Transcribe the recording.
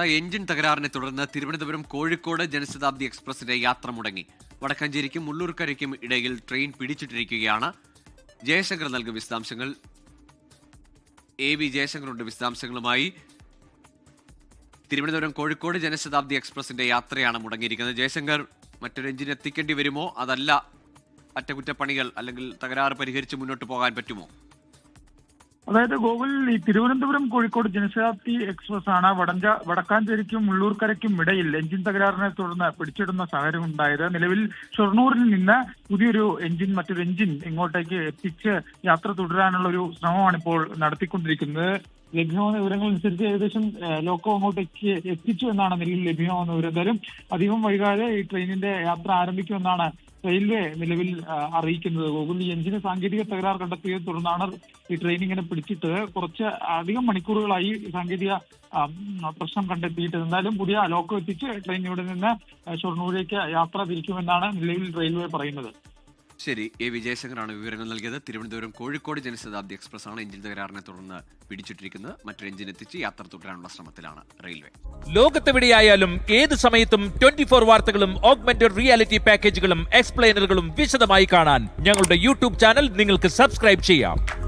Engine തകരാറിനെ തുടർന്ന് തിരുവനന്തപുരം കോഴിക്കോട് ജനശതാബ്ദി എക്സ്പ്രസിന്റെ യാത്ര മുടങ്ങി. വടക്കഞ്ചേരിക്കും മുള്ളൂർക്കരയ്ക്കും ഇടയിൽ ട്രെയിൻ പിടിച്ചിട്ടിരിക്കുകയാണ്. ജയശങ്കർ നൽകും വിശദാംശങ്ങൾ. എ വി ജയശങ്കറുണ്ട് വിശദാംശങ്ങളുമായി തിരുവനന്തപുരം കോഴിക്കോട് ജനശതാബ്ദി എക്സ്പ്രസിന്റെ യാത്രയാണ് മുടങ്ങിയിരിക്കുന്നത്. ജയശങ്കർ മറ്റൊരു എഞ്ചിൻ എത്തിക്കേണ്ടി വരുമോ? അതല്ല അറ്റകുറ്റപ്പണികൾ അല്ലെങ്കിൽ തകരാറ് പരിഹരിച്ച് മുന്നോട്ട് പോകാൻ പറ്റുമോ? അതായത് ഗോകുൽ ഈ തിരുവനന്തപുരം കോഴിക്കോട് ജനശതാബ്ദി എക്സ്പ്രസ് ആണ് വടഞ്ച വടക്കാഞ്ചേരിക്കും മുള്ളൂർക്കരയ്ക്കും ഇടയിൽ എഞ്ചിൻ തകരാറിനെ തുടർന്ന് പിടിച്ചിടുന്ന സാഹചര്യം ഉണ്ടായത്. നിലവിൽ ഷൊർണൂരിൽ നിന്ന് പുതിയൊരു എഞ്ചിൻ മറ്റൊരു എഞ്ചിൻ ഇങ്ങോട്ടേക്ക് എത്തിച്ച് യാത്ര തുടരാനുള്ള ഒരു ശ്രമമാണ് ഇപ്പോൾ നടത്തിക്കൊണ്ടിരിക്കുന്നത്. ലഭ്യമാകുന്ന വിവരങ്ങൾ അനുസരിച്ച് ഏകദേശം ലോക്കോ അങ്ങോട്ടേക്ക് എത്തിച്ചു എന്നാണ് നിലയിൽ ലഭ്യമാകുന്ന വിവരം. എന്തായാലും അധികം വൈകാതെ ഈ ട്രെയിനിന്റെ യാത്ര ആരംഭിക്കുമെന്നാണ് റെയിൽവേ നിലവിൽ അറിയിക്കുന്നത്. ഗൂഗിൾ എഞ്ചിന് സാങ്കേതിക തകരാർ കണ്ടെത്തിയതിനെ തുടർന്നാണ് ഈ ട്രെയിൻ ഇങ്ങനെ പിടിച്ചിട്ട് കുറച്ച് അധികം മണിക്കൂറുകളായി സാങ്കേതിക പ്രശ്നം കണ്ടെത്തിയിട്ട് എന്തായാലും പുതിയ ലോക്കോ എത്തിച്ച് ട്രെയിൻ ഇവിടെ നിന്ന് ഷൊർണൂരിലേക്ക് യാത്ര തിരിക്കുമെന്നാണ് നിലവിൽ റെയിൽവേ പറയുന്നത്. ശരി എ. വിജയശങ്കറാണ് വിവരങ്ങൾ നൽകിയത്. തിരുവനന്തപുരം കോഴിക്കോട് ജനശതാബ്ദി എക്സ്പ്രസ് ആണ് എഞ്ചിൻ തകരാറിനെ തുടർന്ന് പിടിച്ചിട്ടിരിക്കുന്നത്. മറ്റൊരു എഞ്ചിൻ എത്തിച്ച് യാത്ര തുടരാനുള്ള ശ്രമത്തിലാണ് റെയിൽവേ. ലോകത്തെവിടെയായാലും ഏത് സമയത്തും ട്വന്റി ഫോർ വാർത്തകളും ഓഗ്മെന്റഡ് റിയാലിറ്റി പാക്കേജുകളും എക്സ്പ്ലെയിനറുകളും വിശദമായി കാണാൻ ഞങ്ങളുടെ യൂട്യൂബ് ചാനൽ നിങ്ങൾക്ക് സബ്സ്ക്രൈബ് ചെയ്യാം.